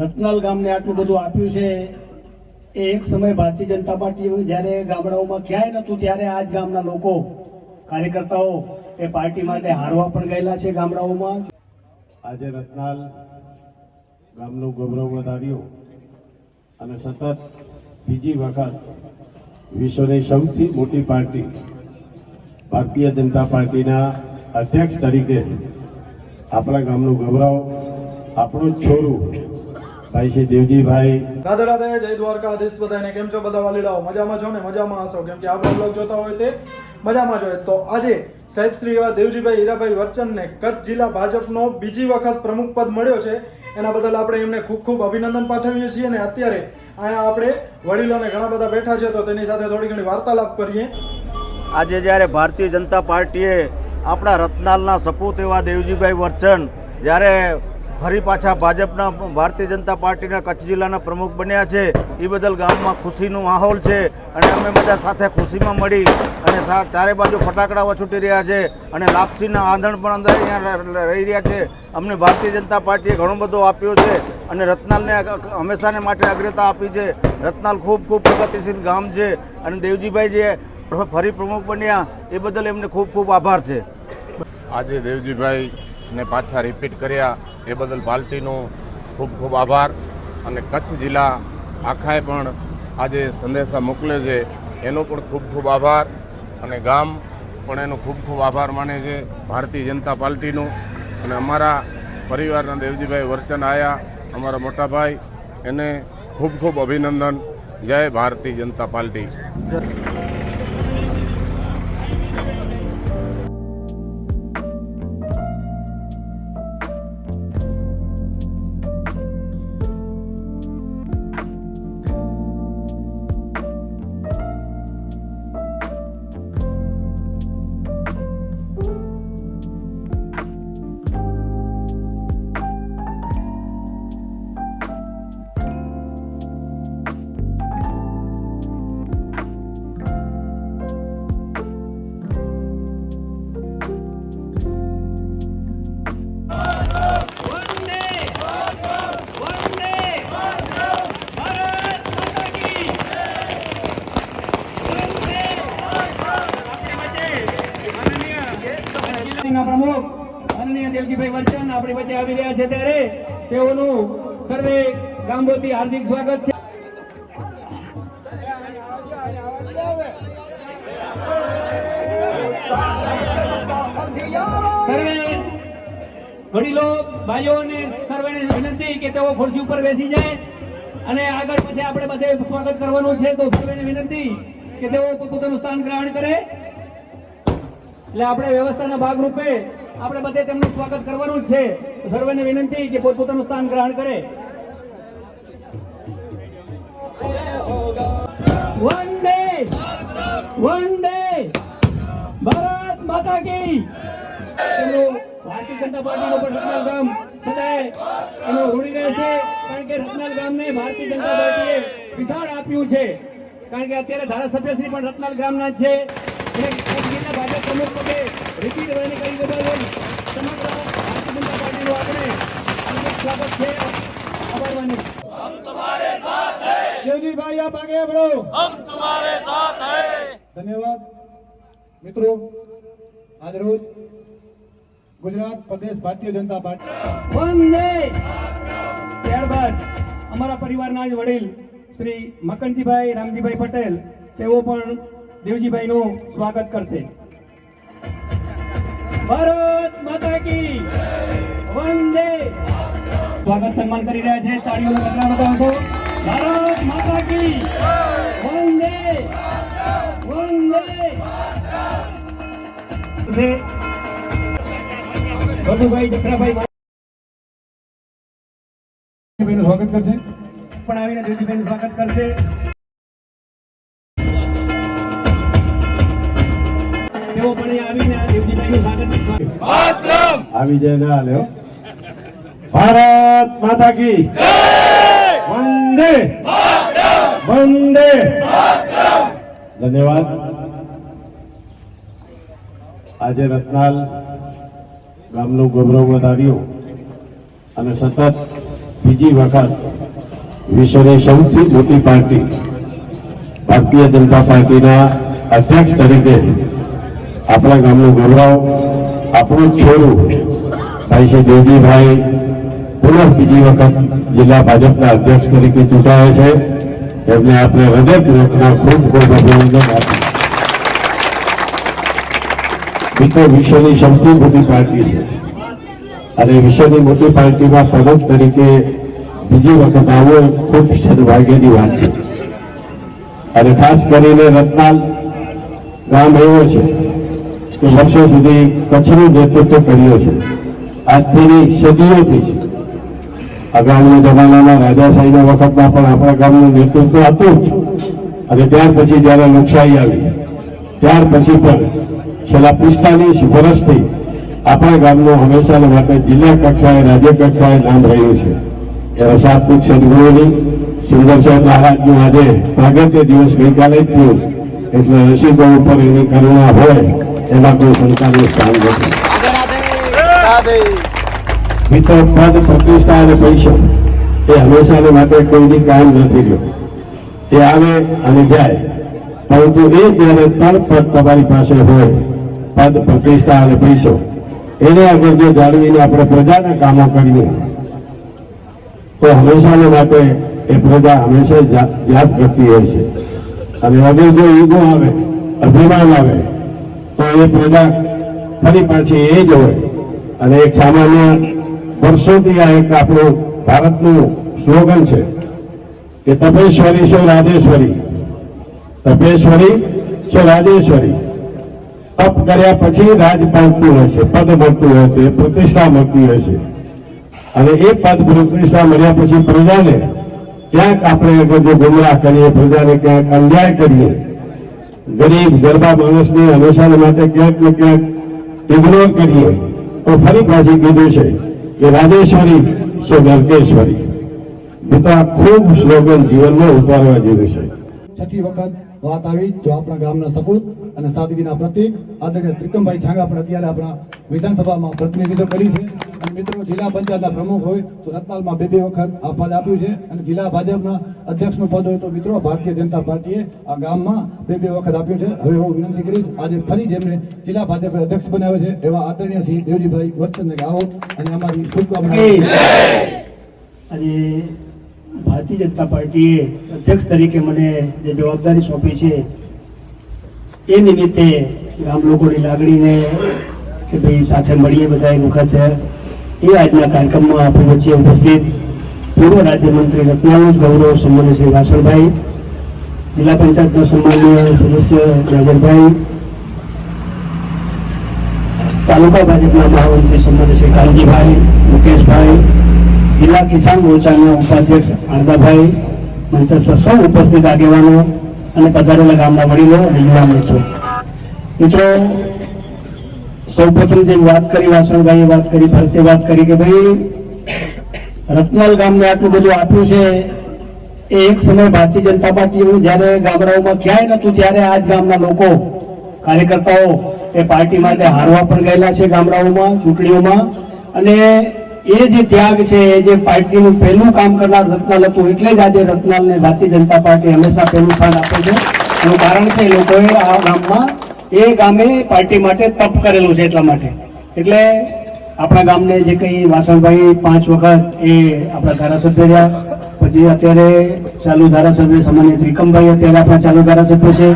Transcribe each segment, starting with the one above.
રત્નાલ ગામને આટલું બધું આપ્યું છે, એ એક સમય ભારતીય જનતા પાર્ટી જ્યારે ગામડાઓમાં ક્યાંય નહોતું, ત્યારે આ જ ગામના લોકો, કાર્યકર્તાઓ એ પાર્ટી માટે હારવા પણ ગયેલા છે ગામડાઓમાં. આજે રત્નાલ ગામનું ગૌરવ વધાર્યું અને સતત બીજી વખત વિશ્વની સૌથી મોટી પાર્ટી ભારતીય જનતા પાર્ટીના અધ્યક્ષ તરીકે આપણા ગામનું ગૌરવ, આપણું જ છોરું ભાઈ શ્રી દેવજીભાઈ રાધે રાધે જય દ્વારકાધીશ બધાને કેમ છો બધા વાલીડાઓ? મજામાં છો ને? મજામાં હશો? કેમ કે આપણા બ્લોગ જોતા હોય તે મજામાં જ હોય. તો આજે સાહેબ શ્રી એવા દેવજીભાઈ હીરાભાઈ વર્ચનને કચ્છ જિલ્લા ભાજપનો બીજી વખત પ્રમુખ પદ મળ્યો છે. એના બદલ આપણે એમને ખૂબ ખૂબ અભિનંદન પાઠવીએ છીએ અને અત્યારે અહીંયા આપણે વડીલોને ઘણા બધા બેઠા છે. તો તેની સાથે થોડી ઘણી વાર્તાલાપ કરીએ. આજે જ્યારે ભારતીય જનતા પાર્ટીએ આપણા રત્નાલના સપૂત એવા દેવજીભાઈ વર્ચન જ્યારે ફરી પાછા ભાજપના ભારતીય જનતા પાર્ટીના કચ્છ જિલ્લાના પ્રમુખ બન્યા છે. એ બદલ ગામમાં ખુશીનો માહોલ છે અને અમે બધા સાથે ખુશીમાં મળી અને ચારે બાજુ ફટાકડાઓ છૂટી રહ્યા છે અને લાપસીના આંધણ પણ અંદર અહીંયા રહી રહ્યા છે. અમને ભારતીય જનતા પાર્ટીએ ઘણું બધું આપ્યું છે અને રત્નાલને હંમેશાને માટે અગ્રતા આપી છે. રત્નાલ ખૂબ ખૂબ પ્રગતિશીલ ગામ છે અને દેવજીભાઈ જે ફરી પ્રમુખ બન્યા એ બદલ એમને ખૂબ ખૂબ આભાર છે. આજે દેવજીભાઈ ને પાછા રિપીટ કર્યા એ બદલ પાર્ટીનો ખૂબ ખૂબ આભાર અને કચ્છ જિલ્લા આખાએ પણ આજે સંદેશા મોકલે છે. એનો પણ ખૂબ ખૂબ આભાર અને ગામ પણ એનો ખૂબ ખૂબ આભાર માને છે ભારતીય જનતા પાર્ટીનો. અને અમારા પરિવારના દેવજીભાઈ વર્ચન આવ્યા અમારા મોટાભાઈ એને ખૂબ ખૂબ અભિનંદન. જય ભારતીય જનતા પાર્ટી. દેવજીભાઈ વર્ચન આપણી વચ્ચે આવી રહ્યા છે ત્યારે તેઓનું સર્વે ગામ હાર્દિક સ્વાગત છે. સર્વે વડીલો ભાઈઓ અને સર્વેને વિનંતી કે તેઓ ખુરશી ઉપર બેસી જાય અને આગળ પછી આપણે બધે સ્વાગત કરવાનું છે તો સર્વેને વિનંતી કે તેઓ પોતાનું સ્થાન ગ્રહણ કરે. એટલે આપણે વ્યવસ્થાના ભાગરૂપે આપણે બધે તેમનું સ્વાગત કરવાનું છે. સર્વેને વિનંતી કે પોતપોતાનું સ્થાન ગ્રહણ કરે. વંદે! વંદે! ભારત માતા કી! ભારતીય જનતા પાર્ટીનો પણ રત્નાલ ગામ સદાય એનો ઋણી રહે છે. કારણ કે રત્નાલ ગામને ભારતીય જનતા પાર્ટીએ વિશાળ આપ્યું છે. કારણ કે અત્યારે ધારાસભ્યશ્રી પણ રત્નાલ ગામના છે. રીતિ હાર્દિક સ્વાગત છે ધન્યવાદ મિત્રો આજ રોજ ગુજરાત પ્રદેશ ભારતીય જનતા પાર્ટી વંદે ત્યારબાદ અમારા પરિવારના જ વડીલ શ્રી મકનજીભાઈ રામજીભાઈ પટેલ તેઓ પણ દેવજીભાઈનું સ્વાગત કરશે. ભારત માતા કી વંદે. સ્વાગત સન્માન કરી રહ્યા છે તાળીઓનો ગગડા બતાવો ભારત માતા કી વંદે. વંદે. છે વધુભાઈ જખરાભાઈ સ્વાગત કરશે. પણ આવીને દેવજીભાઈનું સ્વાગત કરશે. તેઓ પણ આવીને દેવજીભાઈનું સ્વાગત કરશે આવી જાય ના લ્યો. ભારત માતા કી વંદે વંદે ધન્યવાદ. આજે રત્નાલ ગામનું ગૌરવ વધાર્યું અને સતત બીજી વખત વિશ્વની સૌથી મોટી પાર્ટી ભારતીય જનતા પાર્ટીના અધ્યક્ષ તરીકે આપણા ગામનું ગૌરવ આપણું છોરું ભાઈ શ્રી દેવજીભાઈ પુનઃ બીજી વખત જિલ્લા ભાજપના અધ્યક્ષ તરીકે ચૂંટાયા છે. એમને આપણે હૃદયપૂર્વકના ખૂબ ખૂબ અભિનંદન આપ્યું મિત્રો, વિશ્વની સૌથી મોટી પાર્ટી છે. અને વિશ્વની મોટી પાર્ટીમાં પ્રમુખ તરીકે બીજી વખત આવવો ખૂબ સદભાગ્યની વાત છે. અને ખાસ કરીને રત્નાલ ગામ એવો છે. કે વર્ષો સુધી કચ્છનું નેતૃત્વ કર્યું છે. આજથી સદીઓથી છે. અગાઉના જમાનામાં રાજાશાહીના વખતમાં પણ આપણા ગામનું નેતૃત્વ હતું જ. અને ત્યાર પછી જ્યારે લોકશાહી આવી, ત્યાર પછી પણ છેલ્લા પિસ્તાલીસ વર્ષથી આપણા ગામનું હંમેશા માટે જિલ્લા કક્ષાએ, રાજ્ય કક્ષાએ નામ રહ્યું છે. એવા સાત્વિક સદગુરુની સુંદરસર મહારાજનું આજે પ્રાગટ્ય દિવસ ગઈકાલે જ થયું. એટલે રસીદો ઉપર એની કરુણા હોય. એમાં કોઈ શંકાનું સ્થાન નથી મિત્રો, પદ પ્રતિષ્ઠા અને પૈસા એ હંમેશાને માટે કોઈની કાયમ નથી રહ્યો. એ આવે અને જાય. પરંતુ એ જ્યારે ત્રણ પદ તમારી પાસે હોય, પદ પ્રતિષ્ઠા અને પૈસો એને આગળ જો જાળવીને આપણે પ્રજાના કામો કરીએ, તો હંમેશાને માટે એ પ્રજા હંમેશા યાદ કરતી હોય છે. અને હવે જો ઈગો આવે, અભિમાન આવે તો એ પ્રજા ફરી પાછી એ જ હોય. અને એક સામાન્ય વર્ષોથી આ એક આપણું ભારતનું સ્લોગન છે કે તપેશ્વરી છો રાજેશ્વરી. તપેશ્વરી છો રાજેશ્વરી. તપ કર્યા પછી રાજ પામતું હોય છે, પદ મળતું હોય છે, પ્રતિષ્ઠા મળતી હોય છે. અને એ પદ પ્રતિષ્ઠા મળ્યા પછી પ્રજાને ક્યાંક આપણે જો ગુમરાહ કરીએ, પ્રજાને ક્યાંક અન્યાય કરીએ ગરીબ, ગરબા માણસને હંમેશા માટે ક્યાંક ને ક્યાંક ઇગ્નોર કરીએ, તો ફરી પાછી કીધું છે કે રાજેશ્વરી સો નરકેશ્વરી. પિતા ખૂબ સ્લોગન જીવનમાં ઉતારવા જેવું છે. છઠ્ઠી વખત વાત આવી તો આપણા ગામના સપૂત અને સાદગીના પ્રતિક આદરણીય ત્રિકમભાઈ છાંગા પણ અત્યારે આપણા વિધાનસભામાં પ્રતિનિધિત્વ કરી છે. અને મિત્રો, જિલ્લા પંચાયતના પ્રમુખ હોય તો રત્નાલમાં બે બે વખત આ પદ આપ્યું છે. અને જિલ્લા ભાજપના અધ્યક્ષનું પદ હોય તો મિત્રો, ભારતીય જનતા પાર્ટીએ આ ગામમાં બે બે વખત આપ્યું છે. હવે હું વિનંતી કરીશ, આજે ફરી જેમને જિલ્લા ભાજપે અધ્યક્ષ બનાવ્યો છે, એવા આદરણીય શ્રી દેવજીભાઈ વચ્ચનને આવો અને અમારી શુભકામના અને ભારતીય જનતા પાર્ટીએ અધ્યક્ષ તરીકે મને જે જવાબદારી સોંપી છે એ નિમિત્તે ગામ લોકોની લાગણીને કે ભાઈ સાથે મળીએ બધા એક વખત. એ આજના કાર્યક્રમમાં આપણી વચ્ચે ઉપસ્થિત પૂર્વ રાજ્યમંત્રી રત્નાલ ગૌરવ સન્માન્ય શ્રી વાસણભાઈ, જિલ્લા પંચાયતના સન્માન્ય સદસ્ય જાગરભાઈ, તાલુકા ભાજપના મહામંત્રી સન્માન્ય શ્રી કાલજીભાઈ મુકેશભાઈ, જિલ્લા કિસાન મોરચાના ઉપાધ્યક્ષ આણદાભાઈ, મંચસ્થ સૌ ઉપસ્થિત આગેવાનો અને પધારેલા ગામના વડીલો અને યુવા મિત્રો. મિત્રો, સૌપ્રથમ જે વાત કરી, વાસણભાઈએ વાત કરી, ફરતે વાત કરી કે ભાઈ, રત્નાલ ગામને આટલું બધું આપ્યું છે, એ એક સમય ભારતીય જનતા પાર્ટી જ્યારે ગામડાઓમાં ક્યાંય નતું ત્યારે આ જ ગામના લોકો, કાર્યકર્તાઓ એ પાર્ટી માટે હારવા પણ ગયેલા છે ગામડાઓમાં, ચૂંટણીઓમાં. અને એ જે ત્યાગ છે, એ જે પાર્ટીનું પહેલું કામ કરનાર રત્નાલ હતું, એટલે જ આજે રત્નાલને ભારતીય જનતા પાર્ટી હંમેશા પહેલું સ્થાન આપે છે. એનું કારણ છે લોકોએ આ ગામમાં એ ગામે પાર્ટી માટે તપ કરેલું છે એટલા માટે. એટલે આપણા ગામને જે કંઈ વાસણભાઈ પાંચ વખત એ આપણા ધારાસભ્ય રહ્યા, પછી અત્યારે ચાલુ ધારાસભ્ય સામાન્ય ત્રિકમભાઈ અત્યારે આપણા ચાલુ ધારાસભ્ય છે.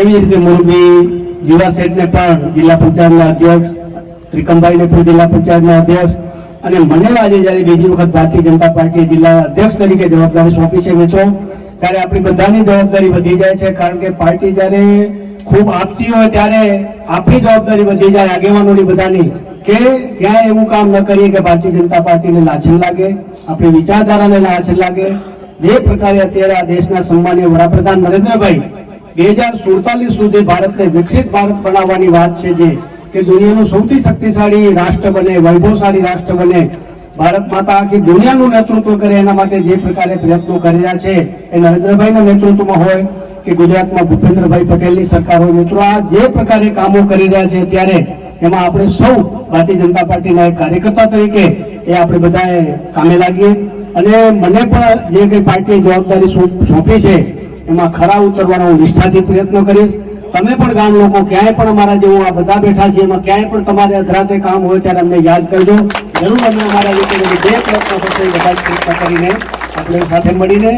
એવી રીતે મોરબી જીવા શેઠને પણ જિલ્લા પંચાયતના અધ્યક્ષ, ત્રિકમભાઈને પણ જિલ્લા પંચાયતના અધ્યક્ષ અને મને આજે જ્યારે બીજી વખત ભારતીય જનતા પાર્ટી જિલ્લા અધ્યક્ષ તરીકે જવાબદારી સોંપી છે મિત્રો, ત્યારે આપણી બધાની જવાબદારી વધી જાય છે. કારણ કે પાર્ટી જ્યારે ખૂબ આપતી હોય ત્યારે આપણી જવાબદારી વધી જાય આગેવાનોની બધાની. કે ક્યાંય એવું કામ ન કરીએ કે ભારતીય જનતા પાર્ટીને લાછન લાગે, આપણી વિચારધારાને લાછન લાગે. જે પ્રકારે અત્યારે આ દેશના સન્માનીય વડાપ્રધાન નરેન્દ્રભાઈ, બે હજાર સુડતાલીસ સુધી ભારતને વિકસિત ભારત બનાવવાની વાત છે જે કે દુનિયાનું સૌથી શક્તિશાળી રાષ્ટ્ર બને, વૈભવશાળી રાષ્ટ્ર બને. ભારત માતા આખી દુનિયાનું નેતૃત્વ કરે, એના માટે જે પ્રકારે પ્રયત્નો કરી રહ્યા છે એ નરેન્દ્રભાઈના નેતૃત્વમાં હોય કે ગુજરાતમાં ભૂપેન્દ્રભાઈ પટેલની સરકાર હોય. મિત્રો, આ જે પ્રકારે કામો કરી રહ્યા છે ત્યારે એમાં આપણે સૌ ભારતીય જનતા પાર્ટીના એક કાર્યકર્તા તરીકે એ આપણે બધાએ કામે લાગીએ. અને મને પણ જે કંઈ પાર્ટીએ જવાબદારી સોંપ- છે, એમાં ખરા ઉતરવાનો હું નિષ્ઠાથી પ્રયત્ન કરીશ. તમે પણ ગામ લોકો ક્યાંય પણ અમારા જેવું આ બધા બેઠા છે એમાં ક્યાંય પણ તમારે અધરાતે કામ હોય ત્યારે અમને યાદ કરજો. જરૂર અમે અમારા જે પ્રયત્ન થશે બધા પ્રયત્ન કરીને આપણે સાથે મળીને,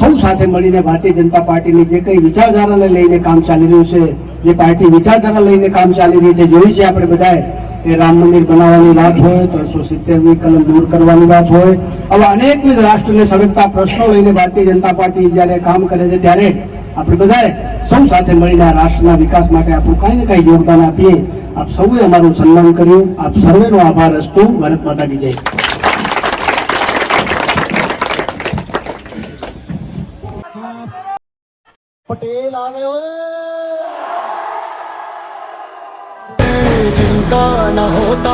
સૌ સાથે મળીને ભારતીય જનતા પાર્ટીની જે કંઈ વિચારધારાને લઈને કામ ચાલી રહ્યું છે, જે પાર્ટી વિચારધારા લઈને કામ ચાલી રહી છે, જોઈ છે આપણે બધાએ, એ રામ મંદિર બનાવવાની વાત હોય, ત્રણસો સિત્તેરની કલમ દૂર કરવાની વાત હોય. આવા અનેકવિધ રાષ્ટ્રને સળગતા પ્રશ્નો લઈને ભારતીય જનતા પાર્ટી જ્યારે કામ કરે છે, ત્યારે આપણે બધાએ સૌ સાથે મળીને આ રાષ્ટ્રના વિકાસ માટે આપણું કાંઈ ને કાંઈ યોગદાન આપીએ આપ સૌએ અમારું સન્માન કર્યું આપ સર્વેનો આભાર અસ્તુ ભારત માતા કી જય पटेल आ गए ओए जिनका न होता